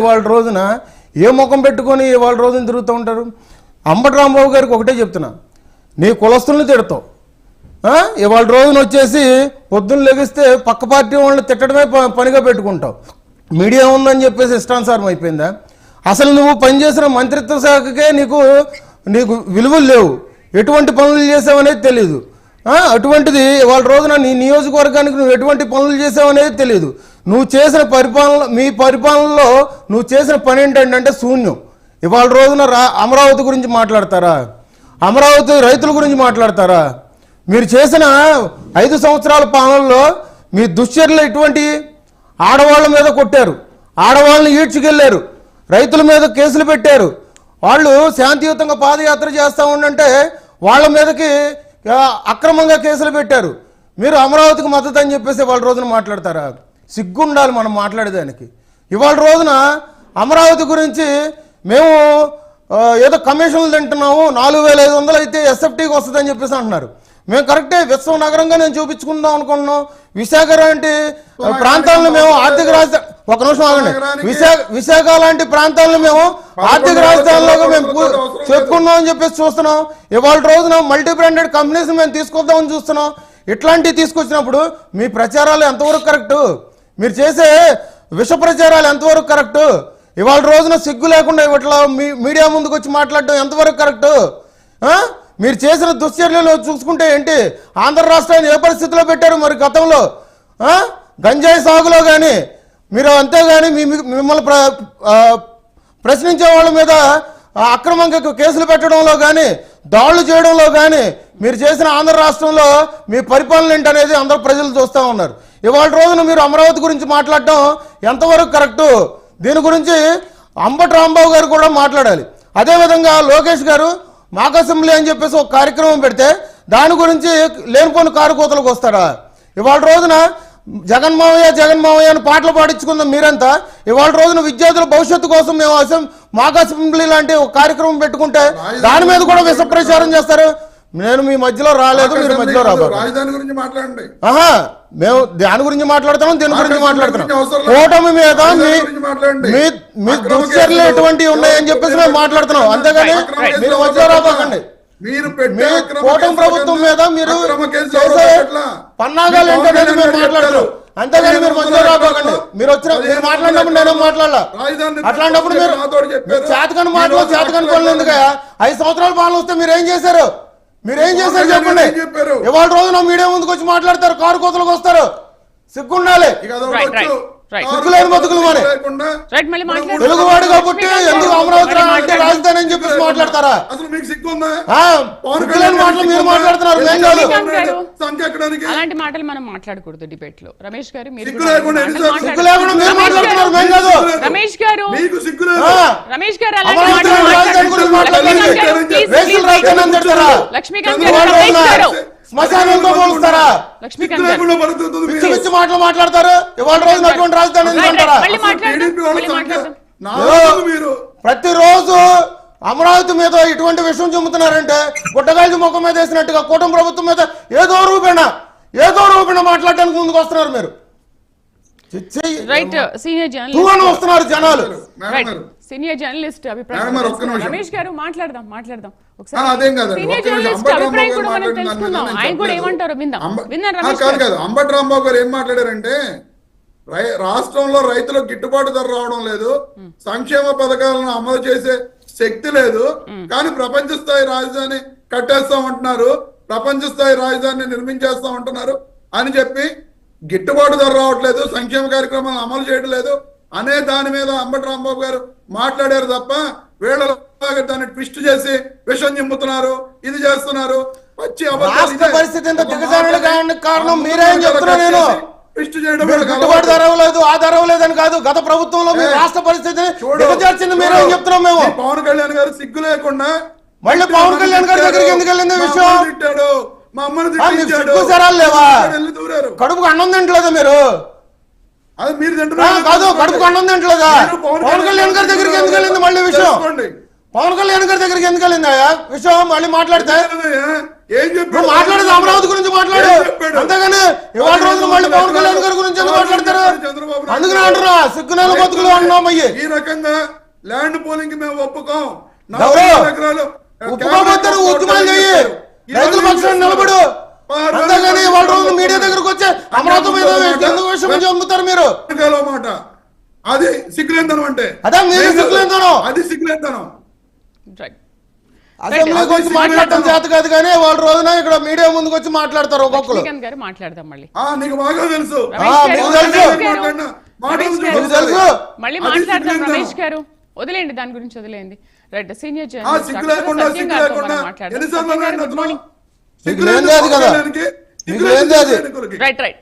ఇవాళ రోజున ఏ ముఖం పెట్టుకొని ఇవాళ రోజున తిరుగుతూ ఉంటారు? అంబటి రాంబాబు గారికి ఒకటే చెప్తున్నా. నీ కులస్తుల్ని తిడతావు. ఇవాళ రోజున వచ్చేసి పొద్దున్న లెగిస్తే పక్క పార్టీ వాళ్ళని తిట్టడమే పనిగా పెట్టుకుంటావు. మీడియా ఉందని చెప్పేసి ఇష్టానుసారం అయిపోయిందా? అసలు నువ్వు పనిచేసిన మంత్రిత్వ శాఖకే నీకు నీకు విలువలు లేవు. ఎటువంటి పనులు చేసావనేది తెలియదు అటువంటిది ఇవాళ రోజున నీ నియోజకవర్గానికి నువ్వు ఎటువంటి పనులు చేసావనేది తెలియదు నువ్వు చేసిన పరిపాలన మీ పరిపాలనలో నువ్వు చేసిన పని ఏంటంటే శూన్యం. ఇవాళ రోజున రా అమరావతి గురించి మాట్లాడతారా? అమరావతి రైతుల గురించి మాట్లాడతారా? మీరు చేసిన ఐదు సంవత్సరాల పాలనలో మీ దుశ్చర్యలు ఎటువంటి? ఆడవాళ్ళ మీద కొట్టారు. ఆడవాళ్ళని ఈడ్చుకెళ్ళారు రైతుల మీద కేసులు పెట్టారు. వాళ్ళు శాంతియుతంగా పాదయాత్ర చేస్తా ఉండంటే వాళ్ళ మీదకి అక్రమంగా కేసులు పెట్టారు. మీరు అమరావతికి మద్దతు అని చెప్పేసి వాళ్ళ రోజున మాట్లాడతారా? సిగ్గుండాలి మనం మాట్లాడేదానికి. ఇవాళ రోజున అమరావతి గురించి మేము ఏదో కమిషన్లు తింటున్నాము నాలుగు వేల ఐదు వందలు అయితే ఎస్ఎఫ్టీకి వస్తుందని చెప్పేసి అంటున్నారు. మేము కరెక్టే విశ్వ నగరంగా నేను చూపించుకుందాం అనుకుంటున్నాం విశాఖ లాంటి ప్రాంతాలను మేము ఆర్థిక రాజధాని ఒక నిమిషం ఆగండి. విశాఖ విశాఖ లాంటి ప్రాంతాలను మేము ఆర్థిక రాజధానిలోగా మేము చెప్పుకుందాం అని చెప్పేసి చూస్తున్నాం. ఇవాళ రోజున మల్టీ బ్రాండెడ్ కంపెనీస్ మేము తీసుకొద్దామని చూస్తున్నాం. ఇట్లాంటివి తీసుకొచ్చినప్పుడు మీ ప్రచారాలు ఎంతవరకు కరెక్ట్? మీరు చేసే విష ప్రచారాలు ఎంతవరకు కరెక్ట్? ఇవాళ రోజున సిగ్గు లేకుండా ఇట్లా మీ- మీడియా ముందుకు వచ్చి మాట్లాడటం ఎంతవరకు కరెక్ట్? మీరు చేసిన దుశ్చర్యలు చూసుకుంటే ఏంటి? ఆంధ్ర రాష్ట్రాన్ని ఏ పరిస్థితిలో పెట్టారు మరి గతంలో? గంజాయి సాగులో కానీ మీరు అంతేగాని మీ- మిమ్మల్ని ప్ర ప్రశ్నించే వాళ్ళ మీద అక్రమంగా కేసులు పెట్టడంలో కానీ దాడులు చేయడంలో కానీ మీరు చేసిన ఆంధ్ర రాష్ట్రంలో మీ పరిపాలన ఏంటనేది అందరూ ప్రజలు చూస్తూ ఉన్నారు. ఇవాళ రోజున మీరు అమరావతి గురించి మాట్లాడటం ఎంతవరకు కరెక్టు? దీని గురించి అంబటి రాంబాబు గారు కూడా మాట్లాడాలి. అదేవిధంగా లోకేష్ గారు మాక్ అసెంబ్లీ అని చెప్పేసి ఒక కార్యక్రమం పెడితే దాని గురించి లేనిపోని కారు కోతలకు వస్తాడా? ఇవాళ రోజున జగన్మావయ్య జగన్మావయ్య అని పాటలు పాడించుకుందాం మీరంతా. ఇవాళ రోజున విద్యార్థుల భవిష్యత్తు కోసం మేము అసెం మాక్ అసెంబ్లీ లాంటి ఒక కార్యక్రమం పెట్టుకుంటే దాని మీద కూడా విష ప్రచారం చేస్తారు. నేను మీ మధ్యలో రాలేదు మీరు మధ్యలో రాబారు ఆహా మేము దాని గురించి మాట్లాడుతున్నాం దీని గురించి మాట్లాడుతున్నాం. కూటమి మీద మీ దుశ్చర్యలు ఎటువంటివి ఉన్నాయని చెప్పేసి మేము మాట్లాడుతున్నాం. అంతేగాని మీరు మధ్యలో రాబాకండి. మీరు పెట్టే కూటమి ప్రభుత్వం మీద మీరు? పన్నాగాలు మీ ఏంటనేది పవన్ మేము కళ్యాణ్ మాట్లాడుతున్నాం చెప్పారు. అంతేగాని మీరు పదిహేను రాబాకండి మీరు వచ్చిన మీరు మాట్లాడినప్పుడు నేనేం మాట్లాడాల? అట్లాంటప్పుడు మీరు. చేతకని మాటలు చేతకని మాట్లాడారు. పనులు ఎందుకయ్యా ఐదు సంవత్సరాల పాలన వస్తే మీరు ఏం చేశారు? మీరు ఏం చేశారు చెప్పండి? ఇవాళ రోజున మీడియా ముందుకు వచ్చి మాట్లాడతారు. కారు కోతలకు వస్తారు. సిగ్గుండాలి. సిగ్గులేని బతుకులు మరి. లేకుండా రైట్ మాట్లాడతారా? అసలు మీకు మాటలు మీరు? మాట్లాడుతున్నారు మేం కాదు అలాంటి మాటలు మనం మాట్లాడకూడదు డిబేట్లో రమేష్ గారు మీరు సిగ్గు కూడా లేకుండా మీరు మాట్లాడుతున్నారు గారు, మేం కాదు రమేష్ గారు మీకు సిగ్గు రమేష్ గారు అలాంటి మాటలు. లక్ష్మీకాంత్. శ్మశానంతో పోలుస్తారా లక్ష్మీకాంత్ పిచ్చి. పిచ్చి మాటలు మాట్లాడతారు? ఇవాళ అటువంటి రాజధాని ప్రతిరోజు అమరావతి మీద ఇటువంటి విషయం చెబుతున్నారంటే గుట్టగాల్చి ముఖం మీద వేసినట్టుగా కూటమి ప్రభుత్వం మీద ఏదో రూపేణ ఏదో రూపేణ మాట్లాడడానికి ముందుకు వస్తున్నారు మీరు. వస్తున్నారు జనాలు. సీనియర్ జర్నలిస్ట్ అభిప్రాయం. రమేష్ గారు మాట్లాడదాం మాట్లాడదాం. అంబటి రాంబాబు గారు? ఏం మాట్లాడారంటే రాష్ట్రంలో రైతులకు గిట్టుబాటు ధర రావడం లేదు. సంక్షేమ పథకాలను అమలు చేసే శక్తి లేదు. కానీ ప్రపంచ స్థాయి రాజధాని కట్టేస్తాం అంటున్నారు. ప్రపంచ స్థాయి రాజధానిని నిర్మించేస్తాం అంటున్నారు అని చెప్పి గిట్టుబాటు ధర రావట్లేదు. సంక్షేమ కార్యక్రమాలను అమలు చేయడం లేదు అనే దాని మీద అంబటి రాంబాబు గారు మాట్లాడారు తప్ప వీళ్ళలాగా దాన్ని ట్విస్ట్ చేసి విషం చిమ్ముతున్నారు ఇది చేస్తున్నారు. వచ్చి పరిస్థితి కారణం మీరే నేను. ట్విస్ట్ చేయడం మీరు వీళ్ళకి గిట్టుబాటు ధర అలవాటు. లేదు ఆ ధర లేదు కాదు గత ప్రభుత్వంలో మీ ఏ, రాష్ట్ర పరిస్థితిని దిగజార్చింది మీరే. చెప్తున్నాం మేము పవన్ కళ్యాణ్ గారు సిగ్గు లేకుండా మళ్ళీ పవన్ కళ్యాణ్ గారి దగ్గరికి ఎందుకు వెళ్ళింది విషయం? మా అమ్మని లేవా? వెళ్ళి దూరారు కడుపుకు అన్నం తింటలేదా మీరు అది మీరు తింటున్నారు కాదు కడుపుకు అన్నం తింటలేదా మీరు పవన్ కళ్యాణ్ గారి దగ్గరికి ఎందుకు వెళ్ళింది మళ్ళీ విషయం. పవన్ కళ్యాణ్ గారి దగ్గరికి ఎందుకు వెళ్ళిందా విషయం మళ్ళీ మాట్లాడితే ఏం చెప్పాడు మాట్లాడేది అమరావతి గురించి మాట్లాడు? అంతేగాని ఇవాళ రోజున మళ్ళీ పవన్ కళ్యాణ్ గారి గురించి మాట్లాడతారు అందుకనే అంటున్నా సిగ్గునాలు బతుకులు అన్నాం అయ్యి ఈ రకంగా ల్యాండ్ పోలింగ్ మేము ఒప్పుకోం నువ్వు ఉద్యమాలు చెయ్యి రైతుల పక్షాన నిలబడు అంతేగాని వాళ్ళ రోజు మీడియా దగ్గరకు వచ్చి అమరావతి మీద ఎందుకు విషయం చంపుతారు మీరు మాట అది సిగ్గులేంతనం అంటే అదే మీరు సిగ్గులేనితనం. అది సిగ్గులేంతనం రైట్ అసెంబ్లీకి వచ్చి మాట్లాడటం చేత కాదు కానీ వాళ్ళ రోజున ఇక్కడ మీడియా ముందుకు వచ్చి మాట్లాడతారు ఒక్కొక్కరు. గారు మాట్లాడదాం మళ్ళీ. ఆ నీకు బాగా తెలుసు. మళ్ళీ మాట్లాడదాం. రమేష్ గారు. వదిలేండి దాని గురించి వదిలేండి right senior journalist. Right right